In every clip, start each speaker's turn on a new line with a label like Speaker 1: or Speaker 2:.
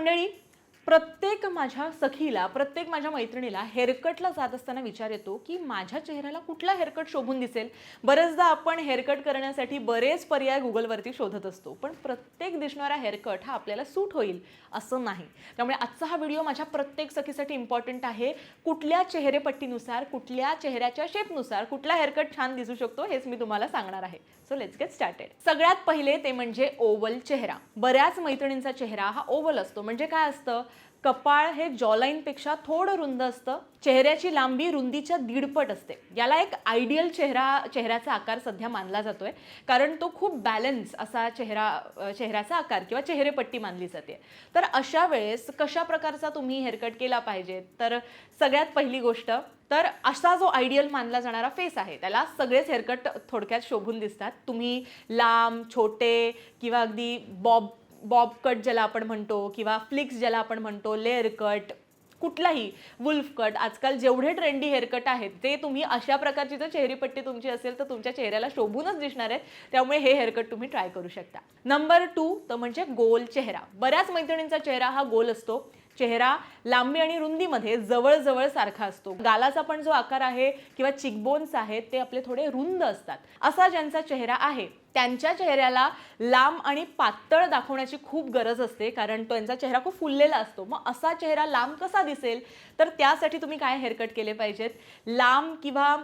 Speaker 1: मंडळी. प्रत्येक माझ्या सखीला प्रत्येक माझ्या मैत्रिणीला हेअरकटला जात असताना विचार येतो की माझ्या चेहऱ्याला कुठला हेअरकट शोभून दिसेल? बरेचदा आपण हेअरकट करण्यासाठी बरेच पर्याय गुगलवरती शोधत असतो पण प्रत्येक दिसणारा हेअरकट हा आपल्याला सूट होईल असं नाही. त्यामुळे आजचा हा व्हिडिओ माझ्या प्रत्येक सखीसाठी इम्पॉर्टंट आहे. कुठल्या चेहरेपट्टीनुसार कुठल्या चेहऱ्याच्या शेपनुसार कुठला हेअरकट छान दिसू शकतो हेच मी तुम्हाला सांगणार आहे. सो लेट्स गेट स्टार्टेड सगळ्यात पहिले ते म्हणजे ओवल चेहरा. बऱ्याच मैत्रिणींचा चेहरा हा ओवल असतो. म्हणजे काय असतं? कपाळ हे जॉलाईनपेक्षा थोडं रुंद असतं. चेहऱ्याची लांबी रुंदीच्या दीडपट असते. याला एक आयडियल चेहरा चेहऱ्याचा आकार सध्या मानला जातोय. कारण तो खूप बॅलन्स असा चेहरा चेहऱ्याचा आकार किंवा चेहरेपट्टी मानली जाते. तर अशा वेळेस कशा प्रकारचा तुम्ही हेअरकट केला पाहिजे? तर सगळ्यात पहिली गोष्ट तर असा जो आयडियल मानला जाणारा फेस आहे त्याला सगळेच हेअरकट थोडक्यात शोभून दिसतात. तुम्ही लांब छोटे किंवा अगदी बॉब बॉब कट ज्याला आपण म्हणतो किंवा फ्लिक्स ज्याला आपण म्हणतो लेअर कट कुठलाही वुल्फ कट आजकाल जेवढे ट्रेंडी हेअरकट आहेत ते तुम्ही अशा प्रकारची जर चेहरीपट्टी तुमची असेल तर तुमच्या चेहऱ्याला शोभूनच दिसणार आहेत. त्यामुळे हे हेअरकट तुम्ही ट्राय करू शकता. नंबर टू तर म्हणजे गोल चेहरा. बऱ्याच मैत्रिणींचा चेहरा हा गोल असतो. चेहरा लांबी आणि रुंदीमध्ये जवळजवळ सारखा असतो. गालाचा पण जो आकार आहे किंवा चिकबोन्स आहेत ते आपले थोडे रुंद असतात. असा ज्यांचा चेहरा आहे त्यांच्या चेहऱ्याला लांब आणि पातळ दाखवण्याची खूप गरज असते कारण तो त्यांचा चेहरा खूप फुललेला असतो. मग असा चेहरा लांब कसा दिसेल? तर त्यासाठी तुम्ही काय हेअरकट केले पाहिजेत? लांब किंवा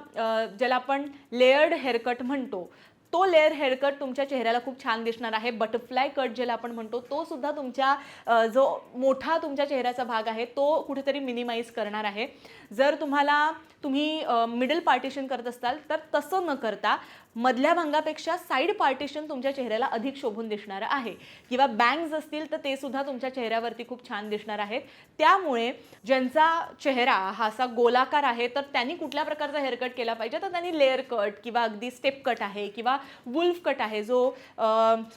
Speaker 1: ज्याला आपण लेयर्ड हेअरकट म्हणतो तो लेअर हेअरकट तुमच्या चेहऱ्याला खूप छान दिसणार आहे. बटरफ्लाय कट ज्याला आपण म्हणतो तो सुद्धा तुमच्या जो मोठा तुमच्या चेहऱ्याचा भाग आहे तो कुठेतरी मिनिमाइज करणार आहे. जर तुम्हाला तुम्ही मिडल पार्टिशन करत असाल तर तसं न करता मधल्या भागापेक्षा साईड पार्टिशन तुमच्या चेहऱ्याला अधिक शोभून दिसणार आहे. किंवा बँग्स असतील तर ते सुद्धा तुमच्या चेहऱ्यावरती खूप छान दिसणार आहेत. त्यामुळे ज्यांचा चेहरा हा असा गोलाकार आहे तर त्यांनी कुठल्या प्रकारचा हेअरकट केला पाहिजे? तर त्यांनी लेअर कट किंवा अगदी स्टेप कट आहे किंवा वुल्फ कट आहे जो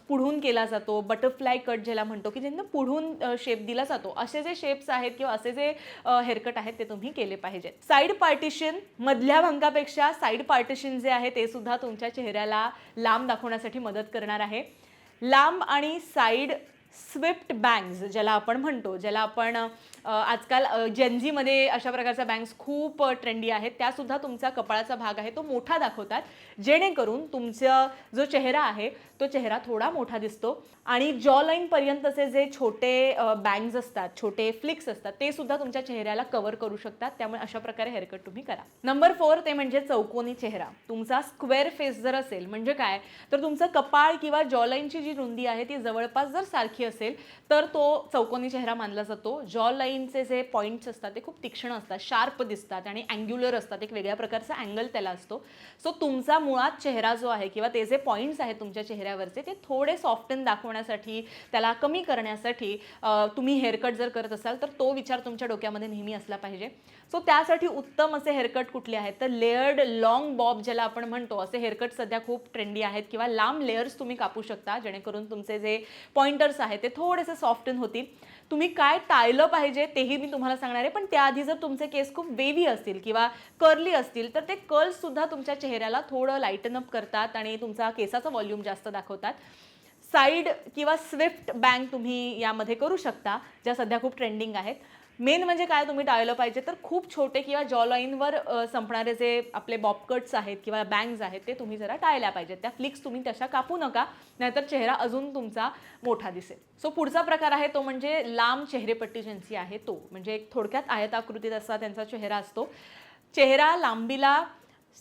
Speaker 1: पुढून केला जातो बटरफ्लाय कट ज्याला म्हणतो की ज्यांना पुढून शेप दिला जातो. असे जे शेप्स आहेत किंवा असे जे हेअरकट आहेत ते तुम्ही केले पाहिजेत. साईड पार्टिशन मधल्या भागापेक्षा साईड पार्टिशन जे आहे ते सुद्धा तुमच्या चेहऱ्याला लांब दाखवण्यासाठी मदत करणार आहे. लांब आणि साईड स्विफ्ट बँक्स ज्याला आपण म्हणतो ज्याला आपण आजकाल जेनझीमध्ये अशा प्रकारच्या बँग्स खूप ट्रेंडी आहेत. त्यासुद्धा तुमचा कपाळाचा भाग आहे तो मोठा दाखवतात. जेणेकरून तुमचा जो चेहरा आहे तो चेहरा थोडा मोठा दिसतो. आणि जॉ लाईनपर्यंतचे जे छोटे बँग्स असतात छोटे फ्लिक्स असतात ते सुद्धा तुमच्या चेहऱ्याला कवर करू शकतात. त्यामुळे अशा प्रकारे हेअरकट तुम्ही करा. नंबर फोर ते म्हणजे चौकोनी चेहरा. तुमचा स्क्वेअर फेस जर असेल म्हणजे काय? तर तुमचं कपाळ किंवा जॉ लाईनची जी रुंदी आहे ती जवळपास जर सारखी असेल तर तो चौकोनी चेहरा मानला जातो. जॉ लाईनचे जे पॉईंट्स असतात ते खूप तीक्ष्ण असतात शार्प दिसतात आणि अँग्युलर असतात. एक वेगळ्या प्रकारचा अँगल त्याला असतो. सो तुमचा मुळात चेहरा जो आहे किंवा ते जे पॉईंट्स आहेत तुमच्या चेहऱ्यावरचे ते थोडे सॉफ्टन दाखवण्यासाठी त्याला कमी करण्यासाठी तुम्ही हेअरकट जर करत असाल तर तो विचार तुमच्या डोक्यामध्ये नेहमी असला पाहिजे. सो त्यासाठी उत्तम असे हेअरकट कुठले आहेत? तर लेअर्ड लॉंग बॉब ज्याला आपण म्हणतो असे हेअरकट सध्या खूप ट्रेंडी आहेत किंवा लांब लेअर्स तुम्ही कापू शकता जेणेकरून तुमचे जे पॉइंटर्स आहेत ते थोडेसे सॉफ्टन होतील. तुम्ही काय टाळलं पाहिजे तेही मी तुम्हाला सांगणार आहे पण त्याआधी जर तुमचे केस खूप वेवी असतील किंवा कर्ली असतील तर ते कर्ल्ससुद्धा तुमच्या चेहऱ्याला थोडं लाईटन अप करतात आणि तुमचा केसाचा व्हॉल्यूम जास्त दाखवतात. साईड किंवा स्विफ्ट बँक तुम्ही यामध्ये करू शकता ज्या सध्या खूप ट्रेंडिंग आहेत. मेन म्हणजे काय तुम्ही टाळलं पाहिजे तर खूप छोटे किंवा जॉलाईनवर संपणारे जे आपले बॉपकट्स आहेत किंवा बँग्स आहेत ते तुम्ही जरा टाळल्या पाहिजेत. त्या फ्लिक्स तुम्ही तशा कापू नका नाहीतर चेहरा अजून तुमचा मोठा दिसेल. सो पुढचा प्रकार आहे तो म्हणजे लांब चेहरेपट्टी ज्यांची आहे तो. म्हणजे एक थोडक्यात आयताकृतीत असा त्यांचा चेहरा असतो. चेहरा लांबीला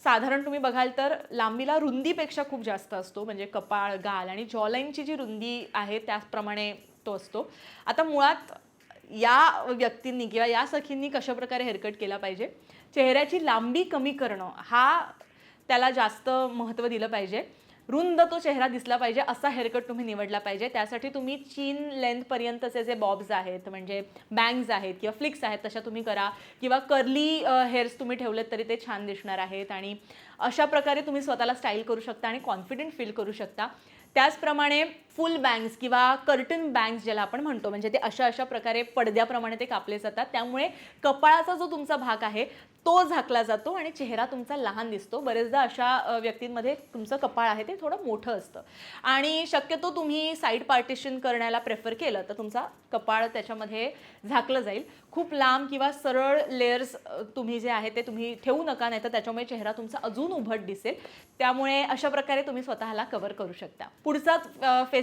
Speaker 1: साधारण तुम्ही बघाल तर लांबीला रुंदीपेक्षा खूप जास्त असतो. म्हणजे कपाळ गाल आणि जॉलाईनची जी रुंदी आहे त्याचप्रमाणे तो असतो. आता मुळात या व्यक्तींनी किंवा या सखींनी कशाप्रकारे हेअरकट केला पाहिजे? चेहऱ्याची लांबी कमी करणं हा त्याला जास्त महत्त्व दिलं पाहिजे. रुंद तो चेहरा दिसला पाहिजे असा हेअरकट तुम्ही निवडला पाहिजे. त्यासाठी तुम्ही चीन लेंथपर्यंतचे जे बॉब्स आहेत म्हणजे बँग्स आहेत किंवा फ्लिक्स आहेत तशा तुम्ही करा. किंवा कर्ली हेअर्स तुम्ही ठेवलेत तरी ते छान दिसणार आहेत आणि अशा प्रकारे तुम्ही स्वतःला स्टाईल करू शकता आणि कॉन्फिडंट फील करू शकता. त्याचप्रमाणे फुल बँग्स किंवा कर्टन बँग्स ज्याला आपण म्हणतो म्हणजे ते अशा अशा प्रकारे पडद्याप्रमाणे ते कापले जातात. त्यामुळे कपाळाचा जो तुमचा भाग आहे तो झाकला जातो आणि चेहरा तुमचा लहान दिसतो. बरेचदा अशा व्यक्तींमध्ये तुमचं कपाळ आहे ते थोडं मोठं असतं. आणि शक्यतो तुम्ही साईड पार्टिशन करण्याला प्रेफर केलं तर तुमचा कपाळ त्याच्यामध्ये झाकलं जाईल. खूप लांब किंवा सरळ लेयर्स तुम्ही जे आहे ते तुम्ही ठेवू नका नाही तर त्याच्यामुळे चेहरा तुमचा अजून उभट दिसेल. त्यामुळे अशा प्रकारे तुम्ही स्वतःला कव्हर करू शकता. पुढचा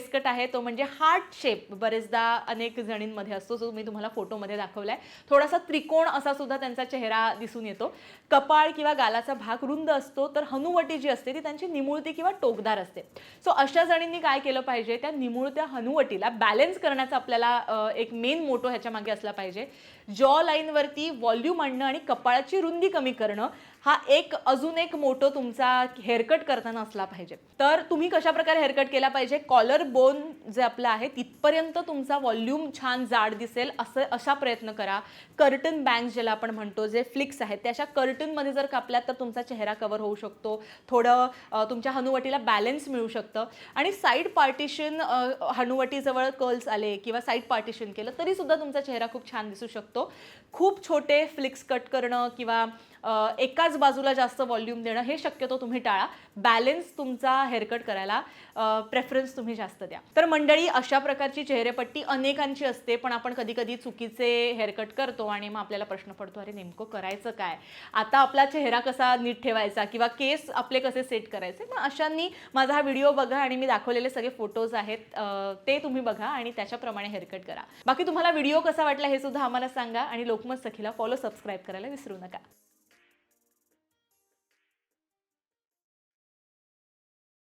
Speaker 1: वेस्कट आहे तो म्हणजे हार्ट शेप. बरेचदा अनेक जणींमध्ये असतो जो मी तुम्हाला फोटोमध्ये दाखवलाय. थोडासा त्रिकोण असा सुद्धा त्यांचा चेहरा दिसून येतो. कपाळ किंवा गालाचा भाग रुंद असतो तर हनुवटी जी असते ती त्यांची निमुळती किंवा टोकदार असते. सो अशा जणींनी काय केलं पाहिजे? त्या निमुळत्या हनुवटीला बॅलेन्स करण्याचा आपल्याला एक मेन मोटो ह्याच्या मागे असला पाहिजे. जॉ लाईनवरती व्हॉल्यूम आणणं आणि कपाळाची रुंदी कमी करणं हा एक अजून एक मोठं तुमचा हेअरकट करताना असला पाहिजे. तर तुम्ही कशा प्रकारे हेअरकट केला पाहिजे? कॉलर बोन जे आपलं आहे तिथपर्यंत तुमचा व्हॉल्यूम छान जाड दिसेल. असं असा प्रयत्न करा. कर्टन बँग्स ज्याला आपण म्हणतो जे फ्लिक्स आहेत त्या अशा कर्टनमध्ये जर कापल्यात तर तुमचा चेहरा कवर होऊ शकतो. थोडं तुमच्या हनुवटीला बॅलन्स मिळू शकतं. आणि साईड पार्टिशन हनुवटीजवळ कर्ल्स आले किंवा साईड पार्टिशन केलं तरीसुद्धा तुमचा चेहरा खूप छान दिसू शकतो. खूप छोटे फ्लिक्स कट करणं किंवा एकाच बाजूला जास्त व्हॉल्यूम देणं हे शक्यतो तुम्ही टाळा. बॅलेन्स तुमचा हेअरकट करायला प्रेफरन्स तुम्ही जास्त द्या. तर मंडळी अशा प्रकारची चेहरेपट्टी अनेकांची असते पण आपण कधी कधी चुकीचे हेअरकट करतो आणि मग आपल्याला प्रश्न पडतो अरे नेमकं करायचं काय? आता आपला चेहरा कसा नीट ठेवायचा किंवा केस आपले कसे सेट करायचे? मग अशांनी माझा हा व्हिडिओ बघा आणि मी दाखवलेले सगळे फोटोज आहेत ते तुम्ही बघा आणि त्याच्याप्रमाणे हेअरकट करा. बाकी तुम्हाला व्हिडिओ कसा वाटला हे सुद्धा आम्हाला सांगा आणि लोकमत सखीला फॉलो सबस्क्राईब करायला विसरू नका.